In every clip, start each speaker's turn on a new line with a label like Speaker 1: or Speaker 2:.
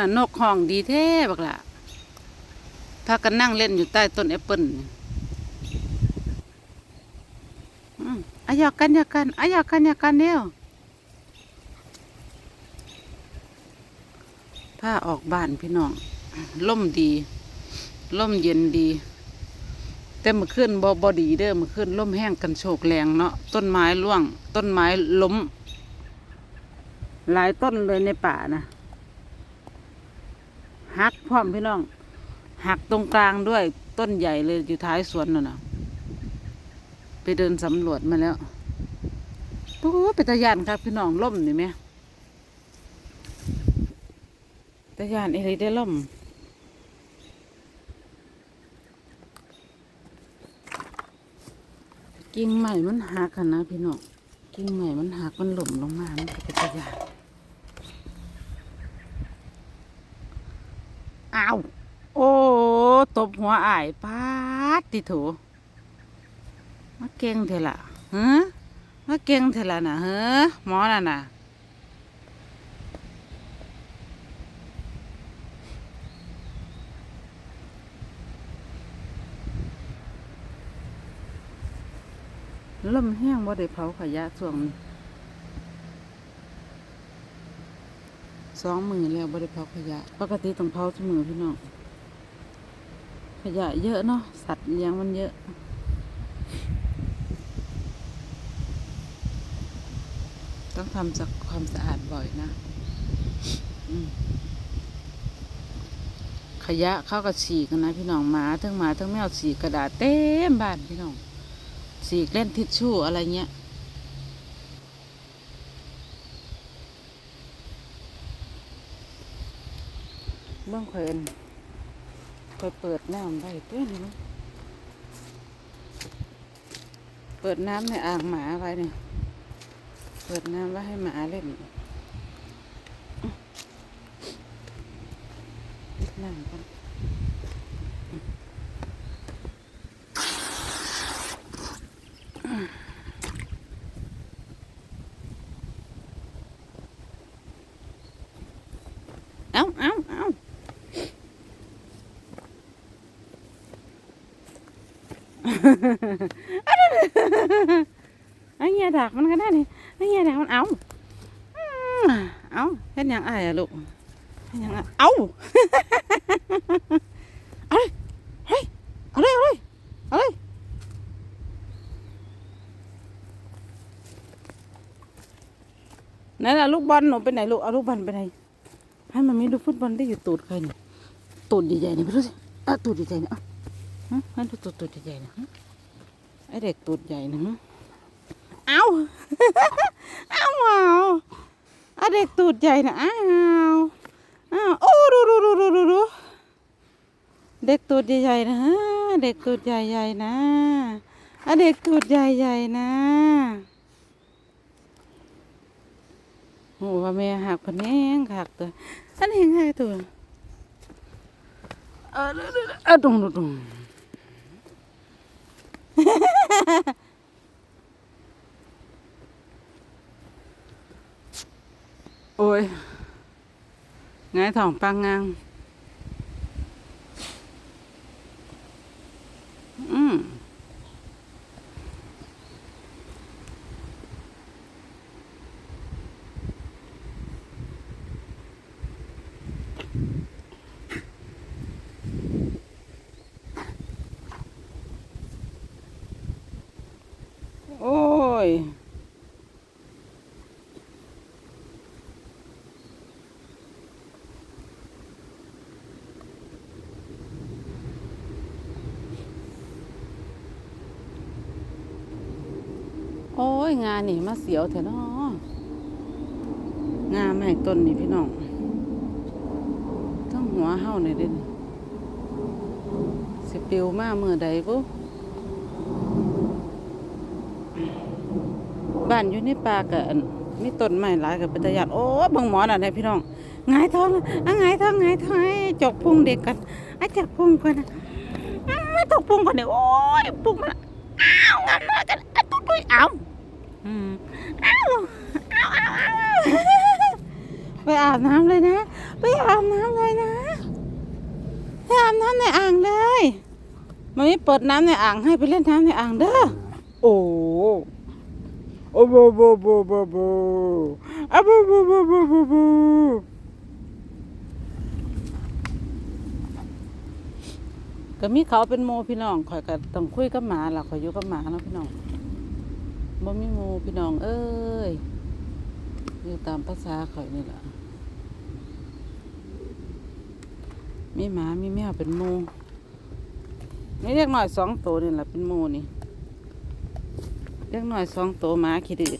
Speaker 1: น่ะนกห้องดีแท้บักล่ะพากันนั่งเล่นอยู่ใต้ต้นแอปเปิ้ลนี่อืมอะอยากกันอยากกันอะอยากกันอยากกันเดียวพาออกบ้านพี่น้องล่มดีล่มเย็นดี แต่เมื่อคืนบ่บ่ดีเด้อเมื่อคืนล่มแห้งกันโชกแรงเนาะต้นไม้ร่วง ต้นไม้ล้ม หลายต้นเลยในป่านะ หักพร้อมพี่น้อง หักตรงกลางด้วยต้นใหญ่เลยอยู่ท้ายสวนน่ะนะไปเดินสำรวจมาแล้วโอ้ยเป็นตะยานครับพี่น้องล่มนี่ไหมตะยานอะไรได้ล่มกิ่งใหม่มันหักนะพี่น้องกิ่งใหม่มันหักมันหล่มลงมา มันก็เป็นตะยาน อ้าว โอ้ ตบหัวอ้ายปาดติโถมาเก่งเถอะล่ะฮะมาเก่งเถอะล่ะนะเฮ้อหมอน่ะนะลมแห้งบ่ได้เผาขยะช่วงนี้ สองมือแล้วบ่ได้เผาขยะ ปกติต้องเผาทุกมือพี่น้องขยะเยอะเนาะสัตว์เลี้ยงมันเยอะ ต้องทำจากความสะอาดบ่อยนะขยะเข้ากับฉีกกันนะพี่น้องหมาทั้งหมาทั้งแมวฉีกกระดาษเต็มบ้านพี่น้องฉีกเล่นทิชชู่อะไรเงี้ย เบื้องเคยเอ็นเคยเปิดน้ำได้เพื่อนมั้เปิดน้ำในอ่างหมาไว้เนี่ย เปิดน้ำไว้ให้หมาเล่นปิดน้ำกันเอาเอาเอาไอ้เหี้ยดักมันก็ได้นี่ไอ้เหี้ยดักมันเอาเอาเฮ็ดยังอ้ายอะลูกเฮ็ดยังอะเอาเอาเลยเฮ้ยเอาเลยเอาเลยเอาเลยไหนละลูกบอลหนูไปไหนลูกเอาลูกบอลไปไหนให้มันมีดูฟุตบอลได้อยู่ตูดใครนี่ตูดใหญ่ๆนี่ไปดูสิอะตูดใหญ่ๆนี่อ่ะฮะให้ดูตูดตูดใหญ่ๆนะไอเด็กตูดใหญ่นะเอาเอาเอาเอเด็กตูดใหญ่นะเอาเอาโอ้ดูดูดูดูดูดูเด็กตูดใหญ่ๆนะฮะเด็กตูดใหญ่ๆนะเอเด็กตูดใหญ่ๆนะโอ้ว่าแม่หักพะแนงหักตัวอันนี้หักตัวเออเออเออเออตรงตรง ตรงโอ้ยไงายท้องปังงางอืมโอ้ ย โอ้ย งานนี่มาเสียวเถอะเนาะงาไม่ต้นนี่พี่น้องทั้งหัวเห่าในเด่นสิปิวมาเมื่อใดบุ บ้านอยู่ในป่ากับมีต้นไม้หลายกับป็นตะยานโอ้บิ่งหมอน่ะเนี่ยพี่น้องหงายท้องอะหงายท้องหงายท้องให้จกพุงเด็กกันไอะจกพุงก่อนนะไม่ตกพุงก่อนเดี๋ยโอ้ยพุงมันอ้าวงานมากันอะตุ๊ดดุยอ้าวอืมอ้าวอ้าวอ้าวอ้าวไปอาบน้ำเลยนะไปอาบน้ำเลยนะไปอาบน้ำในอ่างเลยมันไม่เปิดน้ำในอ่างให้ไปเล่นน้ำในอ่างเด้อโอ้ โอ้บูบูบูบูบูอะบูบูบูบูบูบูก็มีเขาเป็นโมพี่น้องข่อยก็ต้องคุยกับหมาล่ะข่อยอยู่กับหมาเนาะพี่น้องบ่มีโมพี่น้อง เอ้ยอยู่ตามภาษาข่อยนี่ล่ะมีหมามีแมวเป็นโมนี่เรียกหน่อยสองตัวนี่แหละเป็นโมนี่ ล็กหน่อยสองตัวหมาขี้ดื้อ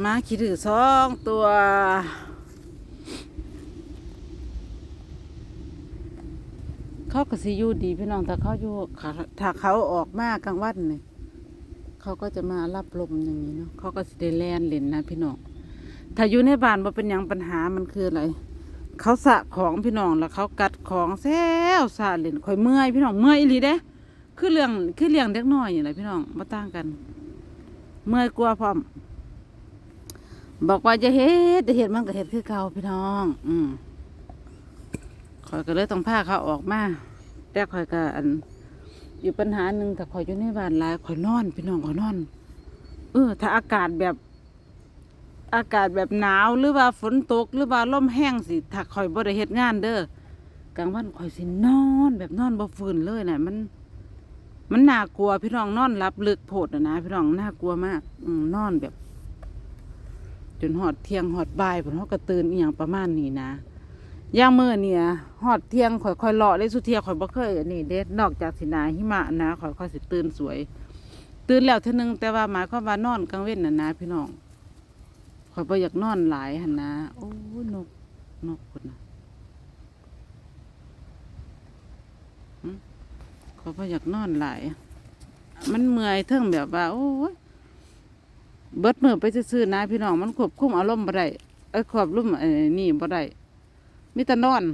Speaker 1: หมาขี้ดื้อสองตัวเขาก็สิอยู่ดีพี่น้องแต่เขาอยู่ถ้าเขาออกมากลางวันนี่เขาก็จะมารับลมอย่างนี้เนาะเขาก็สิได้แล่นเล่นนะพี่น้องถ้าอยู่ในบ้านว่าเป็นยังปัญหามันคืออะไรเขาสะของพี่น้องแล้วเขากัดของแซวสะเล่นข่อยเมื่อยพี่น้องเมื่อยอีหลีเด้คือเรื่องคือเลี้ยงเด็กน้อยอย่างไรพี่น้องมาต่างกัน เมื่อยกลัวพร้อม บอกว่าจะเฮ็ดจะเฮ็ดมันก็เฮ็ดคือเก่าพี่น้อง อืมข่อยก็เลยต้องพาเขาออกมาแต่ข่อยก็อัน อยู่ปัญหาหนึ่งแต่ข่อยอยู่ในบ้านหลายข่อยนอน พี่น้องข่อยนอน เออ ถ้าอากาศแบบ อากาศแบบหนาวหรือว่าฝนตก หรือว่าลมแห้งสิถ้าข่อยบ่ได้เฮ็ดงานเด้อกลางวันข่อยสินอน แบบนอนบ่ฟื้นเลยน่ะมัน มันน่ากลัวพี่น้องนอนรับลึกโพดนะนะพี่น้องน่ากลัวมาก อืมนอนแบบ จนหอดเที่ยงหอดบ่ายผมเขาก็ตื่นอย่างประมาณนี้นะย่างเมื่อเนี่ยหอดเที่ยงข่อยค่อยเลาะได้สุเทียข่อยบ่เคยอันนี้เด็ดนอกจากสินาหิมะนะข่อยค่อยสิตื่นสวย ตื่นแล้วเท่านึงแต่ว่าหมายความว่านอนกลางเว้นนะนะพี่น้องข่อยบ่อยากนอนหลายหันนะโอ้นกนกคนนะ หึข่ออยากนอนหลาย มันเมื่อยเทิงแบบว่าโอ้ยเบิดมือไปซื่อนะพี่น้องมันควบคุมอารมณ์บ่ได้เอ้ควบคุมไอ้นี่บ่ได้มีแต่นอน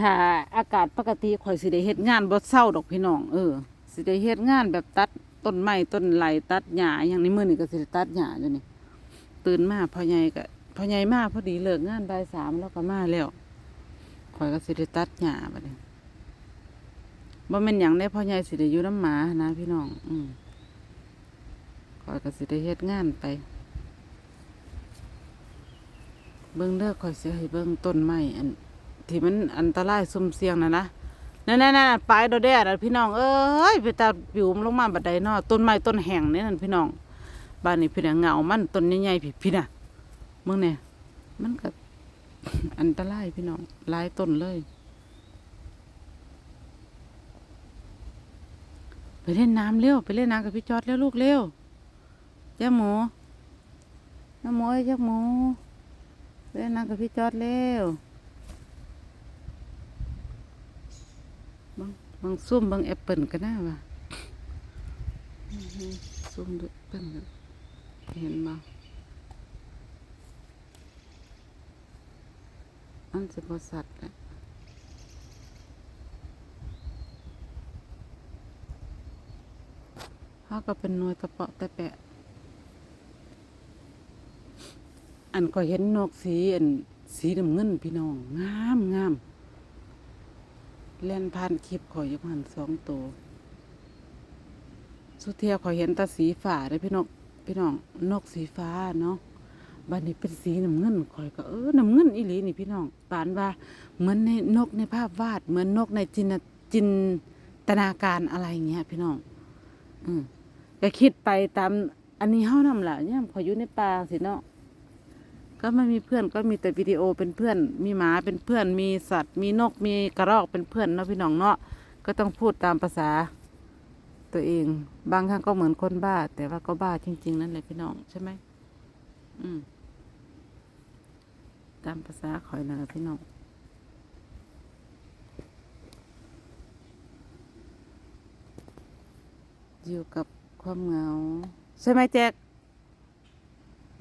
Speaker 1: ถ้าอากาศปกติข่อยสิได้เฮ็ดงานบ่เศร้าดอกพี่น้องเออสิได้เฮ็ดงานแบบตัดต้นไม้ต้นไหลตัดหญ้าอย่างนี้มื้อนี้ก็สิไดตัดหญ้าอยู่นี่ตื่นมาพ่อใหญ่ก็พ่อใหญ่มาพอดีเลิกงานบ่ายสามแล้วก็มาแล้วข่อยก็สิได้ตัดหญ้าบัดนี้ บ่แม่นหยังได้พ่อใหญ่สิได้อยู่น้ำหมานะพี่น้อง อืมขอยก็สิได้เฮ็ดงานไป เบิ่งเด้อข่อยสิให้เบิ่งต้นไม้อัน ที่มันอันตรายซุ่มเสี่ยงนะนะนั่นๆๆปลายดอแดดอพี่น้องเอ้ยไปตาปิวมนลงมาบัดใดเนาะต้นไม้ต้นแห้งนี่นั่นพี่น้องบ้านนี้พี่น่ะเหงามันต้นใหญ่ๆพี่พี่น่ะมึงเนี่ยมันก็อันตรายพี่น้องหลายต้นเลย ไป เล่นน้ำเร็วไปเล่นน้ำกับพี่จอดเร็วลูกเร็วเจ้าหมูน้าหมูไอเจ้าหมูเล่นน้ำกับพี่จอดเร็วบังบังซุ่มบังแอปเปิลกันนะวะอื้อหือซุ่มดูแอปเปิลเห็นมาอันจะบสัตว์แหละ เขาก็เป็นหน่วยตะเปาะตะแปะ อันก็เห็นนกสีอันสีน้ำเงินพี่น้องงามงามเล่นผ่านคลิปขอยยกหันสองตัวสุดเทียขอยเห็นตาสีฟ้าได้พี่น้องพี่น้องนกสีฟ้าเนาะบัดนี้เป็นสีน้ำเงินขอยก็เออน้ำเงินอีหลีนี่พี่น้องปานว่าเหมือนในนกในภาพวาด เหมือนนกในจินจินตนาการอะไรเงี้ยพี่น้องอืม ก็คิดไปตามอันนี้เฮานำล่ะเนี่ยพออยู่ในป่าสิเนาะก็ไม่มีเพื่อนก็มีแต่วิดีโอเป็นเพื่อน มีหมาเป็นเพื่อน มีสัตว์ มีนกมีกระรอกเป็นเพื่อนเนาะพี่น้องเนาะก็ต้องพูดตามภาษาตัวเอง บางครั้งก็เหมือนคนบ้า แต่ว่าก็บ้าจริง ๆ นั่นแหละพี่น้องใช่ไหมอืมตามภาษาคอยนั่นแหละพี่น้องอยู่กับ ความเงา ใช่ไหมแจ็ค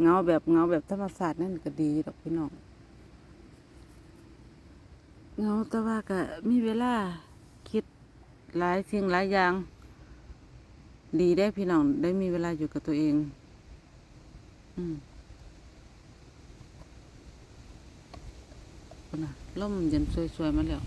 Speaker 1: เงาแบบเงาแบบธรรมศาสตร์นั่นก็ดีดอกพี่น้องเงาแต่ว่าก็มีเวลาคิดหลายสิ่งหลายอย่าง ดีได้พี่น้องได้มีเวลาอยู่กับตัวเอง อืมนะล่มเย็นสวยๆมาแล้ว